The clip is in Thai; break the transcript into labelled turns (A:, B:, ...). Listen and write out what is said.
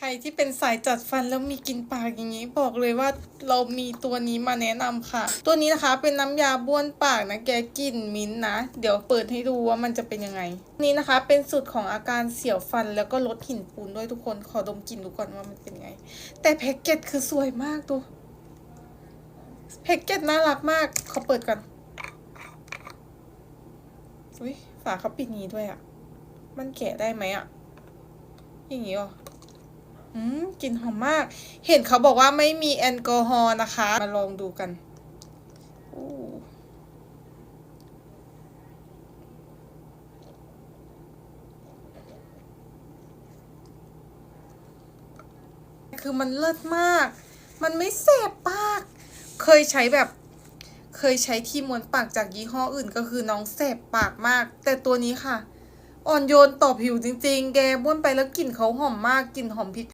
A: ใครที่เป็นสายจัดฟันแล้วมีกินปากอย่างนี้ บอกเลยว่าเรามีตัวนี้มาแนะนำค่ะ ตัวนี้นะคะเป็นน้ำยาบ้วนปากนะแกกลิ่นมิ้นนะ เดี๋ยวเปิดให้ดูว่ามันจะเป็นยังไง นี่นะคะเป็นสูตรของอาการเสียวฟันแล้วก็ลดหินปูนด้วยทุกคนขอดมกลิ่นดูก่อนว่ามันเป็นไง แต่แพ็กเกจคือสวยมากดูแพ็กเกจน่ารักมากขอเปิดก่อนอุ้ยฝาเขาปิดงี้ด้วยอะ่ะมันแกะได้ไหมอะ่ะอย่างงี้เหร อืมกลิ่นหอมมาก เห็นเขาบอกว่าไม่มีแอลกอฮอล์นะคะ มาลองดูกันคือมันเลิศมาก มันไม่แสบปาก เคยใช้แบบ เคยใช้ที่ม้วนปากจากยี่ห้ออื่นก็คือน้องแสบปากมาก แต่ตัวนี้ค่ะ อ่อนโยนต่อผิวจริงๆ แกบ้วนไปแล้วกลิ่นเขาหอมมาก กลิ่นหอมพริก